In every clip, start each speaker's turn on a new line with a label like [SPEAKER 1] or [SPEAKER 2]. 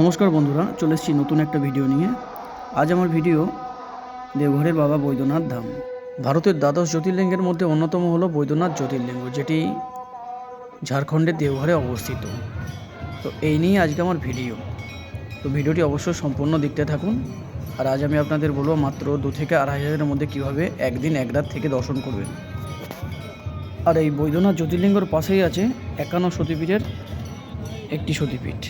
[SPEAKER 1] নমস্কার বন্ধুরা, চলে এসেছি নতুন একটা ভিডিও নিয়ে। আজ আমার ভিডিও দেওঘরের বাবা বৈদ্যনাথ ধাম। ভারতের দ্বাদশ জ্যোতির্লিঙ্গের মধ্যে অন্যতম হলো বৈদ্যনাথ জ্যোতির্লিঙ্গ, যেটি ঝাড়খণ্ডের দেওঘরে অবস্থিত। তো এই নিয়ে আজকে আমার ভিডিও তো ভিডিওটি অবশ্যই সম্পূর্ণ দেখতে থাকুন। আর আজ আমি আপনাদের বলব মাত্র দু থেকে আড়াই হাজারের মধ্যে কীভাবে একদিন এক রাত থেকে দর্শন করবেন। আর এই বৈদ্যনাথ জ্যোতির্লিঙ্গর পাশেই আছে একান্ন সতীপীঠের একটি সতীপীঠ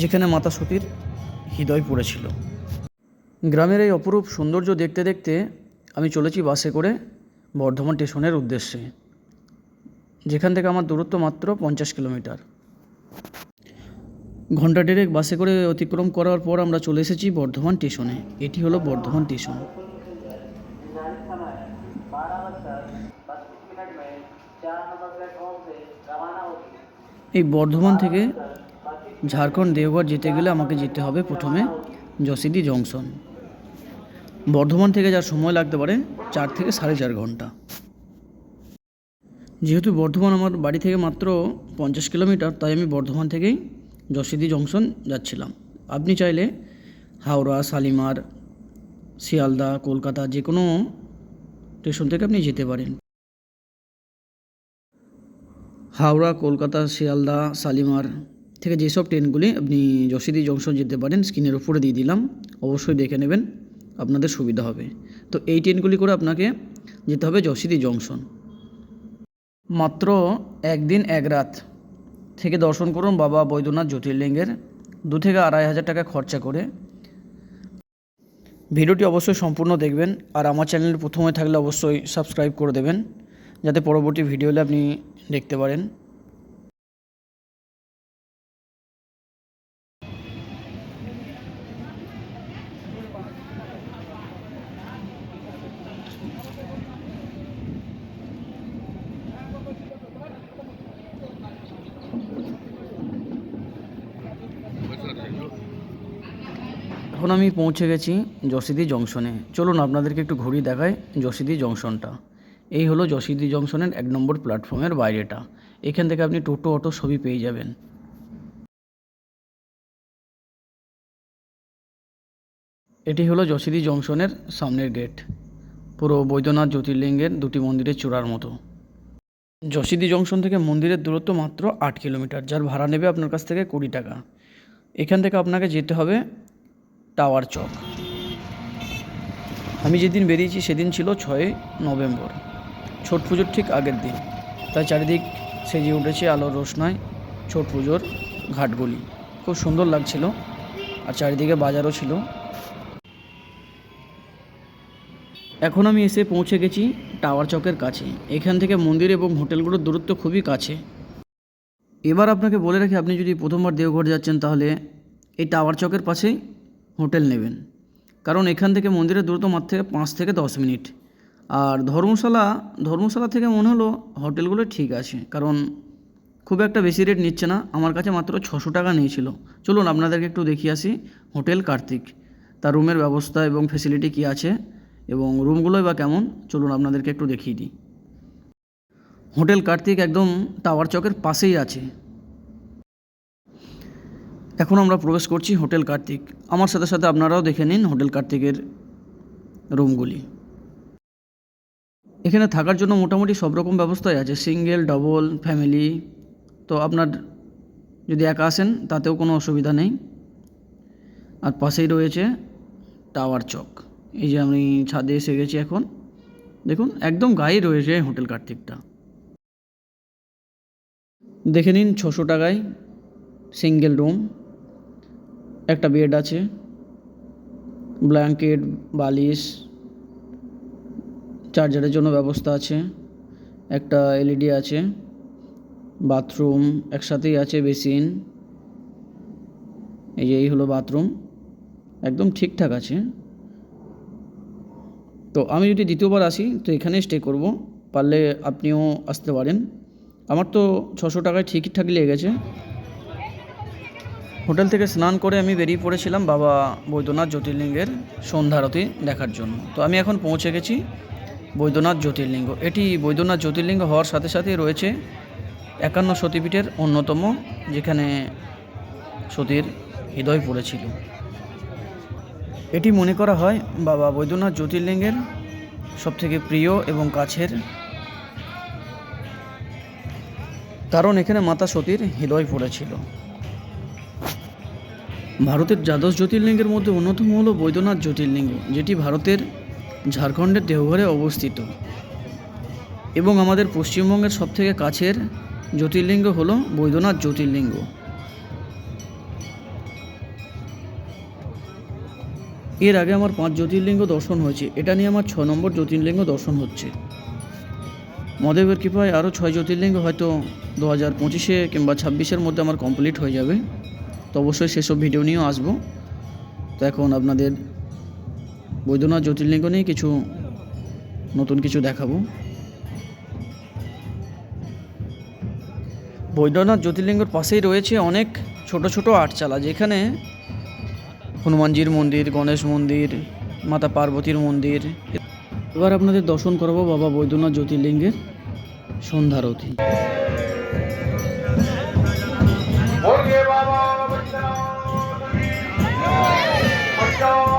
[SPEAKER 1] যেখানে মাতা সতীর হৃদয় পড়েছিল। গ্রামের এই অপরূপ সৌন্দর্য দেখতে দেখতে আমি চলেছি বাসে করে বর্ধমান স্টেশনের উদ্দেশ্যে, যেখান থেকে আমার দূরত্ব মাত্র পঞ্চাশ কিলোমিটার। ঘণ্টা ডেরেক বাসে করে অতিক্রম করার পর আমরা চলে এসেছি বর্ধমান স্টেশনে। এটি হলো বর্ধমান স্টেশন। এই বর্ধমান থেকে ঝাড়খণ্ড দেওঘর যেতে গেলে আমাকে যেতে হবে প্রথমে যশিদি জংশন। বর্ধমান থেকে যার সময় লাগতে পারে চার থেকে সাড়ে চার ঘণ্টা। যেহেতু বর্ধমান আমার বাড়ি থেকে মাত্র পঞ্চাশ কিলোমিটার, তাই আমি বর্ধমান থেকেই যশিদি জংশন যাচ্ছিলাম। আপনি চাইলে হাওড়া, শালিমার, শিয়ালদা, কলকাতা যে কোনো স্টেশন থেকে আপনি যেতে পারেন। হাওড়া, কলকাতা, শিয়ালদা, শালিমার থেকে যেসব ট্রেনগুলি আপনি যশিদি জংশন যেতে পারেন, স্ক্রিনের উপরে দিয়ে দিলাম। অবশ্যই দেখে নেবেন, আপনাদের সুবিধা হবে। তো এই ট্রেনগুলি করে আপনাকে যেতে হবে যশিদি জংশন। মাত্র একদিন এক রাত থেকে দর্শন করুন বাবা বৈদ্যনাথ জ্যোতির্লিঙ্গের দু থেকে আড়াই হাজার টাকা খরচা করে। ভিডিওটি অবশ্যই সম্পূর্ণ দেখবেন আর আমার চ্যানেল প্রথমে থাকলে অবশ্যই সাবস্ক্রাইব করে দেবেন, যাতে পরবর্তী ভিডিও হলে আপনি দেখতে পারেন। এখন আমি পৌঁছে গেছি যশিদি জংশনে। চলুন আপনাদেরকে একটু ঘুরিয়ে দেখাই যশিদি জংশনটা। এই হলো যশিদি জংশনের এক নম্বর প্ল্যাটফর্মের বাইরেটা। এখান থেকে আপনি টোটো, অটো সবই পেয়ে যাবেন। এটি হলো যশিদি জংশনের সামনের গেট। পুরো বৈদ্যনাথ জ্যোতির্লিঙ্গের দুটি মন্দিরের চূড়ার মতো। যশিদি জংশন থেকে মন্দিরের দূরত্ব মাত্র আট কিলোমিটার, যার ভাড়া নেবে আপনার কাছ থেকে কুড়ি টাকা। এখান থেকে আপনাকে যেতে হবে টাওয়ার চক। আমি যেদিন বেরিয়েছি সেদিন ছিল ছয় নভেম্বর। ছট পুজোর ঠিক আগের দিন। তাই চারিদিক সেজে উঠেছে আলোর রোশনায় ছট পুজোর ঘাটগুলি। খুব সুন্দর লাগছিল আর চারিদিকে বাজারও ছিল। এখন আমি এসে পৌঁছে গেছি টাওয়ার চকের কাছে এখান থেকে মন্দির এবং হোটেলগুলোর দূরত্ব খুবই কাছে। এবার আপনাকে বলে রাখি, আপনি যদি প্রথমবার দেওঘর যাচ্ছেন তাহলে এই টাওয়ার চকের পাশেই হোটেল নেবেন। কারণ এখান থেকে মন্দিরের দূরত্ব মাত্র থেকে পাঁচ থেকে দশ মিনিট। আর ধর্মশালা ধর্মশালা থেকে মনে হলো হোটেলগুলো ঠিক আছে। কারণ খুব একটা বেশি রেট নিচ্ছে না। আমার কাছে মাত্র ছশো টাকা নিয়েছিল। চলুন আপনাদেরকে একটু দেখিয়ে আসি হোটেল কার্তিক। তার রুমের ব্যবস্থা এবং ফেসিলিটি কী আছে এবং রুমগুলোই বা কেমন? চলুন আপনাদেরকে একটু দেখিয়ে দিই। হোটেল কার্তিক একদম টাওয়ার চকের পাশেই আছে। এখন আমরা প্রবেশ করছি হোটেল কার্তিক। আমার সাথে সাথে আপনারাও দেখে নিন হোটেল কার্তিকের রুমগুলি। এখানে থাকার জন্য মোটামুটি সব রকম ব্যবস্থাই আছে, সিঙ্গেল, ডবল, ফ্যামিলি। তো আপনার যদি একা আসেন, তাতেও কোনো অসুবিধা নেই। আর পাশেই রয়েছে টাওয়ার চক। এই যে আমি ছাদে এসে গেছি এখন। দেখুন, একদম গায়ে রয়েছে হোটেল কার্তিকটা। দেখে নিন ছশো টাকায় সিঙ্গেল রুম। একটা বেড আছে। ব্ল্যাঙ্কেট বালিশ চার্জারের জন্য ব্যবস্থা আছে। একটা এলইডি আছে। বাথরুম একসাথেই আছে বেসিন এই যে এই হলো বাথরুম একদম ঠিকঠাক আছে। তো আমি যদি দ্বিতীয়বার আসি, তো এখানে স্টে করব। পারলে আপনিও আসতে পারেন। আমার তো ছশো টাকায় ঠিকঠাক লেগেছে। হোটেল থেকে স্নান করে আমি বেরিয়ে পড়েছিলাম বাবা বৈদ্যনাথ জ্যোতির্লিঙ্গের সন্ধ্যারতি দেখার জন্য। তো আমি এখন পৌঁছে গেছি বৈদ্যনাথ জ্যোতির্লিঙ্গ। এটি বৈদ্যনাথ জ্যোতির্লিঙ্গ হওয়ার সাথে সাথে রয়েছে একান্ন সতীপীঠের অন্যতম, যেখানে সতীর হৃদয় পড়েছিল। এটি মনে করা হয় বাবা বৈদ্যনাথ জ্যোতির্লিঙ্গের সবথেকে প্রিয় এবং কাছের কারণ এখানে মাতা সতীর হৃদয় পড়েছিল। ভারতের দ্বাদশ জ্যোতির্লিঙ্গের মধ্যে অন্যতম হল বৈদ্যনাথ জ্যোতির্লিঙ্গ, যেটি ভারতের ঝাড়খণ্ডের দেওঘরে অবস্থিত। এবং আমাদের পশ্চিমবঙ্গের সবথেকে কাছের জ্যোতির্লিঙ্গ হল বৈদ্যনাথ জ্যোতির্লিঙ্গ। এর আগে আমার পাঁচ জ্যোতির্লিঙ্গ দর্শন হয়েছে। এটা নিয়ে আমার ছ নম্বর জ্যোতির্লিঙ্গ দর্শন হচ্ছে। মহাদেবের কৃপায় আরও ছয় জ্যোতির্লিঙ্গ হয়তো দু হাজার পঁচিশে কিংবা ছাব্বিশের মধ্যে আমার কমপ্লিট হয়ে যাবে। তো অবশ্যই সেসব ভিডিও নিয়েও আসব। তো এখন আপনাদের বৈদ্যনাথ জ্যোতির্লিঙ্গ নিয়ে কিছু নতুন কিছু দেখাবো। বৈদ্যনাথ জ্যোতির্লিঙ্গর পাশেই রয়েছে অনেক ছোট ছোট আটচালা, যেখানে হনুমানজির মন্দির, গণেশ মন্দির, মাতা পার্বতীর মন্দির। এবার আপনাদের দর্শন করব বাবা বৈদ্যনাথ জ্যোতির্লিঙ্গের সন্ধ্যারথী
[SPEAKER 2] 안녕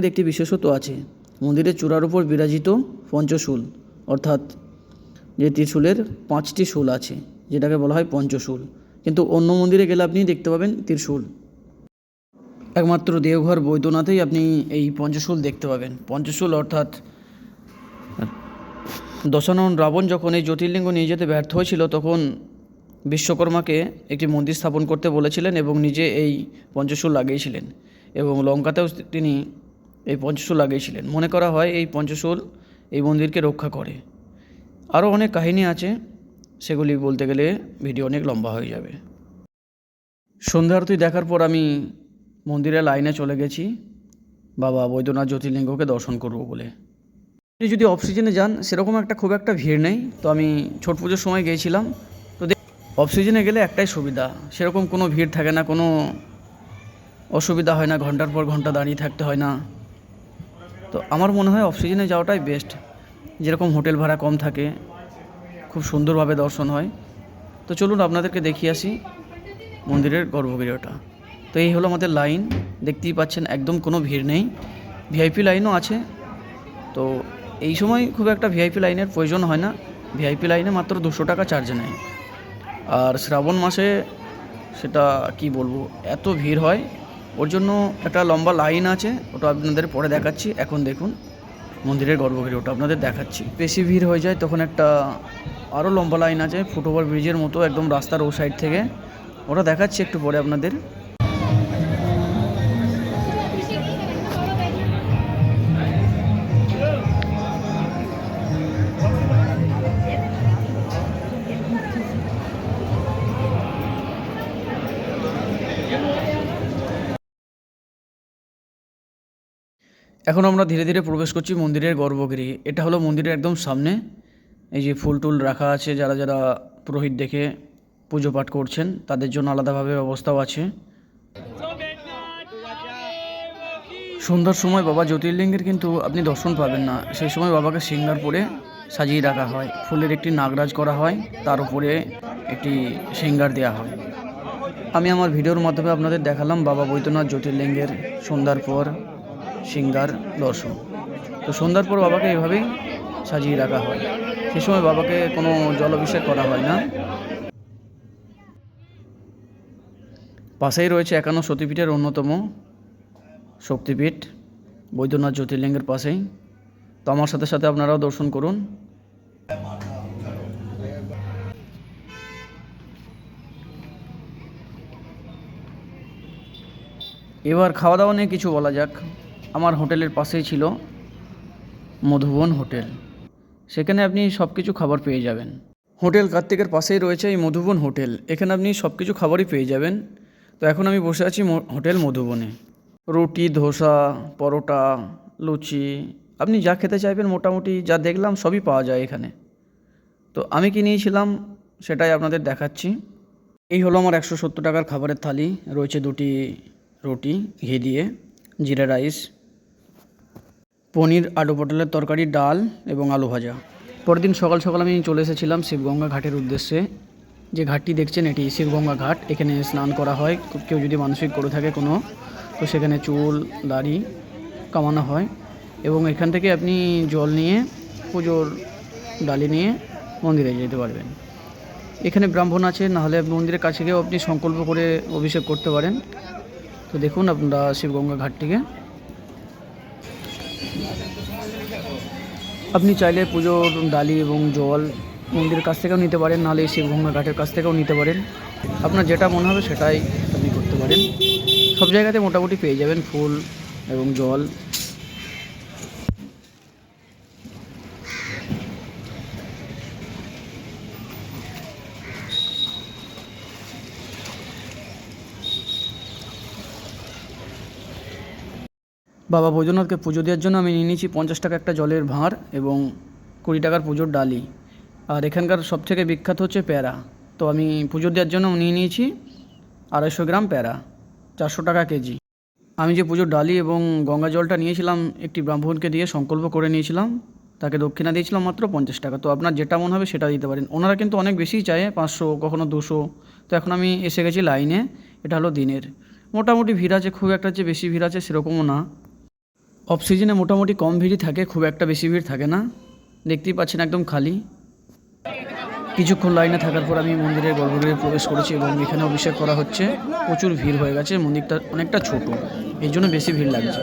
[SPEAKER 1] এর একটি বিশেষত্ব আছে। মন্দিরের চূড়ার উপর বিরাজিত পঞ্চশূল, অর্থাৎ যে ত্রিশূলের পাঁচটি শূল আছে, যেটাকে বলা হয় পঞ্চশূল। কিন্তু অন্য মন্দিরে গেলে আপনি দেখতে পাবেন ত্রিশূল। একমাত্র দেওঘর বৈদ্যনাথেই আপনি এই পঞ্চশূল দেখতে পাবেন। পঞ্চশূল অর্থাৎ দশানন রাবণ যখন এই জ্যোতির্লিঙ্গ নিয়ে যেতে ব্যর্থ হয়েছিল, তখন বিশ্বকর্মাকে একটি মন্দির স্থাপন করতে বলেছিলেন এবং নিজে এই পঞ্চশূল লাগিয়েছিলেন এবং লঙ্কাতেও তিনি এই পঞ্চশূল লাগিয়েছিলেন মনে করা হয় এই পঞ্চশূল এই মন্দিরকে রক্ষা করে। আরও অনেক কাহিনী আছে, সেগুলি বলতে গেলে ভিডিও অনেক লম্বা হয়ে যাবে। সন্ধ্যা আরতি দেখার পর আমি মন্দিরের লাইনে চলে গেছি। বাবা বৈদ্যনাথ জ্যোতির্লিঙ্গকে দর্শন করব বলে। আপনি যদি অফ সিজনে যান, সেরকম একটা খুব একটা ভিড় নেই। তো আমি ছট পুজোর সময় গিয়েছিলাম। তো অফ সিজনে গেলে একটাই সুবিধা, সেরকম কোনো ভিড় থাকে না, কোনো অসুবিধা হয় না, ঘণ্টার পর ঘণ্টা দাঁড়িয়ে থাকতে হয় না। তো আমার মনে হয় অফ সিজনে যাওয়াটাই বেস্ট যেরকম হোটেল ভাড়া কম থাকে, খুব সুন্দরভাবে দর্শন হয়। তো চলুন আপনাদেরকে দেখিয়ে আসি মন্দিরের গর্ভগৃহটা। তো এই হলো আমাদের লাইন দেখতেই পাচ্ছেন একদম কোনো ভিড় নেই। ভিআইপি লাইনও আছে। তো এই সময় খুব একটা ভিআইপি লাইনের প্রয়োজন হয় না। ভিআইপি লাইনে মাত্র দুশো টাকা চার্জ নেয়। আর শ্রাবণ মাসে সেটা কি বলব, এত ভিড় হয় ওর জন্য একটা লম্বা লাইন আছে, ওটা আপনাদের পরে দেখাচ্ছি। এখন দেখুন, মন্দিরের গর্ভগৃহ, ওটা আপনাদের দেখাচ্ছি। বেশি ভিড় হয়ে যায়, তখন একটা আরও লম্বা লাইন আছে, ফুটওভার ব্রিজের মতো একদম রাস্তার ও সাইড থেকে। ওটা দেখাচ্ছি একটু পরে আপনাদের। এখন আমরা ধীরে ধীরে প্রবেশ করছি মন্দিরের গর্ভগৃহে। এটা হলো মন্দিরের একদম সামনে। এই যে ফুল টুল রাখা আছে, যারা যারা পুরোহিত দেখে পুজো পাঠ করছেন, তাদের জন্য আলাদাভাবে ব্যবস্থাও আছে। সন্ধ্যার সময় বাবা জ্যোতির্লিঙ্গের কিন্তু আপনি দর্শন পাবেন না। সেই সময় বাবাকে সিঙ্গার পরে সাজিয়ে রাখা হয়। ফুলের একটি নাগরাজ করা হয়, তার উপরে একটি সিঙ্গার দেওয়া হয়। আমি আমার ভিডিওর মাধ্যমে আপনাদের দেখালাম বাবা বৈদ্যনাথ জ্যোতির্লিঙ্গের সন্ধ্যার পর। সিঙ্গার দর্শন। তো সন্ধ্যার পর বাবাকে এভাবেই সাজিয়ে রাখা হয়। সে সময় বাবাকে কোনো জলাভিষেক করা হয় না। পাশেই রয়েছে একান্ন সতীপীঠের অন্যতম শক্তিপীঠ, বৈদ্যনাথ জ্যোতির্লিঙ্গের পাশেই। তো আমার সাথে সাথে আপনারাও দর্শন করুন। এবার খাওয়া দাওয়া নিয়ে কিছু বলা যাক। আমার হোটেলের পাশেই ছিল মধুবন হোটেল। সেখানে আপনি সব কিছু খাবার পেয়ে যাবেন। হোটেল কার্তিকের পাশেই রয়েছে এই মধুবন হোটেল। এখানে আপনি সব কিছু খাবারই পেয়ে যাবেন। তো এখন আমি বসে আছি হোটেল মধুবনে। রুটি, ধোসা, পরোটা, লুচি, আপনি যা খেতে চাইবেন মোটামুটি যা দেখলাম সবই পাওয়া যায় এখানে। তো আমি কি নিয়েছিলাম সেটাই আপনাদের দেখাচ্ছি। এই হলো আমার একশো সত্তর টাকার খাবারের থালি। রয়েছে দুটি রুটি, ঘি দিয়ে, জিরা রাইস পনির, আলু পটলের তরকারি, ডাল এবং আলু ভাজা। পরের দিন সকাল সকাল আমি চলে এসেছিলাম শিবগঙ্গা ঘাটের উদ্দেশ্যে। যে ঘাটটি দেখছেন এটি শিবগঙ্গা ঘাট। এখানে স্নান করা হয়। কেউ যদি মানসিক করে থাকে কোনো, তো সেখানে চুল, দাড়ি কামানো হয় এবং এখান থেকে আপনি জল নিয়ে, পুজোর ডালি নিয়ে মন্দিরে যেতে পারবেন। এখানে ব্রাহ্মণ আছে নাহলে মন্দিরের কাছে গিয়েও আপনি সংকল্প করে অভিষেক করতে পারেন। তো দেখুন আপনারা শিবগঙ্গা ঘাটটিকে। আপনি চাইলে পুজোর ডালি এবং জল মন্দিরের কাছ থেকেও নিতে পারেন, নাহলে শিবভঙ্গা ঘাটের কাছ থেকেও নিতে পারেন। আপনার যেটা মনে হবে সেটাই আপনি করতে পারেন। সব জায়গাতে মোটামুটি পেয়ে যাবেন ফুল এবং জল। বাবা বৈদ্যনাথকে পুজো দেওয়ার জন্য আমি নিয়ে নিয়েছি পঞ্চাশ টাকা একটা জলের ভাঁড় এবং কুড়ি টাকার পুজোর ডালি। আর এখানকার সবথেকে বিখ্যাত হচ্ছে প্যারা। তো আমি পুজো দেওয়ার জন্য নিয়ে নিয়েছি আড়াইশো গ্রাম প্যারা, চারশো টাকা কেজি। আমি যে পুজোর ডালি এবং গঙ্গা জলটা নিয়েছিলাম, একটি ব্রাহ্মণকে দিয়ে সংকল্প করে নিয়েছিলাম। তাকে দক্ষিণা দিয়েছিলাম মাত্র পঞ্চাশ টাকা। তো আপনার যেটা মনে হবে সেটা দিতে পারেন। ওনারা কিন্তু অনেক বেশিই চায়, পাঁচশো, কখনো দুশো। তো এখন আমি এসে গেছি লাইনে। এটা হলো দিনের। মোটামুটি ভিড় আছে, খুব একটা যে বেশি ভিড় আছে সেরকমও না। অফ সিজনে মোটামুটি কম ভিড়ই থাকে, খুব একটা বেশি ভিড় থাকে না। দেখতেই পাচ্ছেন একদম খালি। কিছুক্ষণ লাইনে থাকার পর আমি মন্দিরের গর্ভগৃহে প্রবেশ করেছি এবং এখানে অভিষেক করা হচ্ছে। প্রচুর ভিড় হয়ে গেছে, মন্দিরটা অনেকটা ছোট। এই জন্য বেশি ভিড় লাগছে।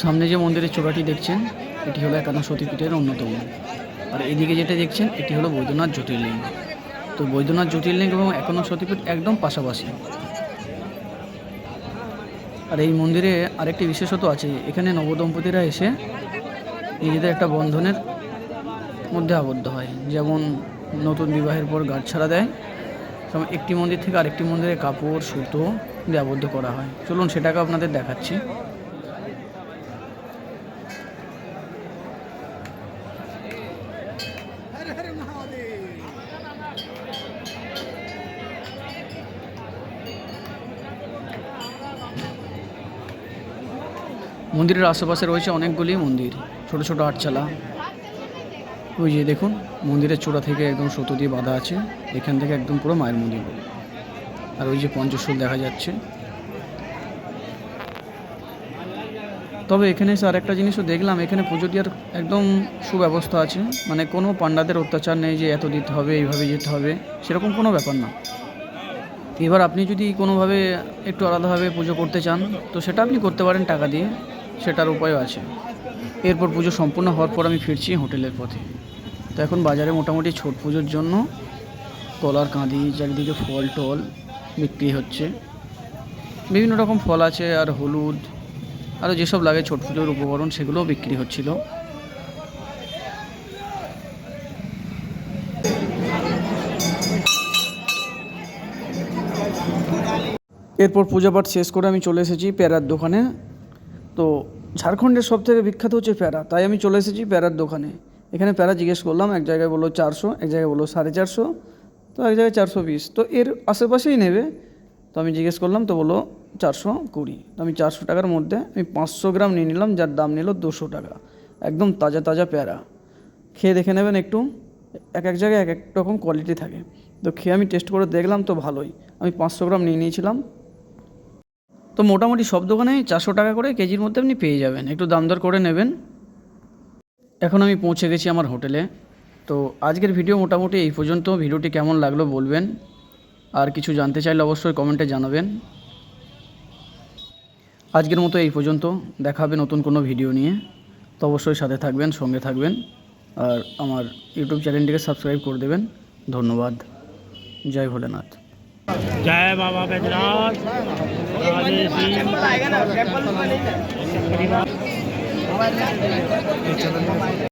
[SPEAKER 1] সামনে যে মন্দিরের চূড়াটি দেখছেন, এটি হলো একান্ন সতীপীঠের অন্যতম। আর এদিকে যেটা দেখছেন, এটি হলো বৈদ্যনাথ জ্যোতির্লিঙ্গ। তো বৈদ্যনাথ জ্যোতির্লিঙ্গ এবং একান্ন সতীপীঠ একদম পাশাপাশি। আর এই মন্দিরে আরেকটি বিশেষত্ব আছে, এখানে নবদম্পতিরা এসে নিজেদের একটা বন্ধনের মধ্যে আবদ্ধ হয়। যেমন নতুন বিবাহের পর গাছ ছাড়া দেয় একটি মন্দির থেকে আরেকটি মন্দিরে কাপড়, সুতো দিয়ে আবদ্ধ করা হয়। চলুন সেটাকে আপনাদের দেখাচ্ছি। মন্দিরের আশেপাশে রয়েছে অনেকগুলি মন্দির, ছোট ছোট আটচালা। ওই যে দেখুন, মন্দিরের চূড়া থেকে একদম সুতো দিয়ে বাঁধা আছে, এখান থেকে একদম পুরো মায়ের মন্দির। আর ওই যে পঞ্চশূল দেখা যাচ্ছে। তবে এখানে এসে আরেকটা জিনিসও দেখলাম, এখানে পুজো দেওয়ার একদম সুব্যবস্থা আছে। মানে কোনো পাণ্ডাদের অত্যাচার নেই যে এত দিতে হবে, এইভাবে যেতে হবে, সেরকম কোনো ব্যাপার না। এবার আপনি যদি কোনোভাবে একটু আলাদাভাবে পুজো করতে চান, তো সেটা আপনি করতে পারেন টাকা দিয়ে। সেটার উপায়ও আছে। এরপর পুজো সম্পূর্ণ হওয়ার পর আমি ফিরছি হোটেলের পথে। তো এখন বাজারে মোটামুটি ছট পুজোর জন্য কলার কাঁদি চারিদিকে ফল টল বিক্রি হচ্ছে। বিভিন্ন রকম ফল আছে, আর হলুদ, আরও যেসব লাগে ছোট পুজোর উপকরণ সেগুলোও বিক্রি হচ্ছিল। এরপর পূজা পাঠ শেষ করে আমি চলে এসেছি প্যারার দোকানে। তো ঝাড়খণ্ডের সব থেকে বিখ্যাত হচ্ছে প্যারা। তাই আমি চলে এসেছি প্যারার দোকানে। এখানে প্যারা জিজ্ঞেস করলাম, এক জায়গায় বলল চারশো, এক জায়গায় বলল সাড়ে চারশো, তো এক জায়গায় চারশো বিশ। তো এর আশেপাশেই নেবে। তো আমি জিজ্ঞেস করলাম, তো বলল চারশো কুড়ি। তো আমি চারশো টাকার মধ্যে আমি পাঁচশো গ্রাম নিয়ে নিলাম, যার দাম নিল দুশো টাকা। একদম তাজা তাজা প্যারা। খেয়ে দেখে নেবেন একটু, এক এক জায়গায় এক এক রকম কোয়ালিটি থাকে। তো খেয়ে আমি টেস্ট করে দেখলাম, তো ভালোই। আমি পাঁচশো গ্রাম নিয়ে নিয়েছিলাম। তো মোটামুটি সব দোকানে চারশো টাকা করে কেজির মধ্যে আপনি পেয়ে যাবেন। একটু দাম দর করে নেবেন। এখন আমি পৌঁছে গেছি আমার হোটেলে। তো আজকের ভিডিও মোটামুটি এই পর্যন্ত। ভিডিওটি কেমন লাগল বলবেন। আর কিছু জানতে চাইলে অবশ্যই কমেন্টে জানাবেন। আজকের মতো এই পর্যন্ত। দেখা হবে নতুন কোনো ভিডিও নিয়ে। তো অবশ্যই সাথে থাকবেন, সঙ্গে থাকবেন। আর আমার ইউটিউব চ্যানেলটিকে সাবস্ক্রাইব করে দেবেন। ধন্যবাদ। জয় ভোলেনাথ।
[SPEAKER 3] जय बाबा बैजनाथ राधे श्री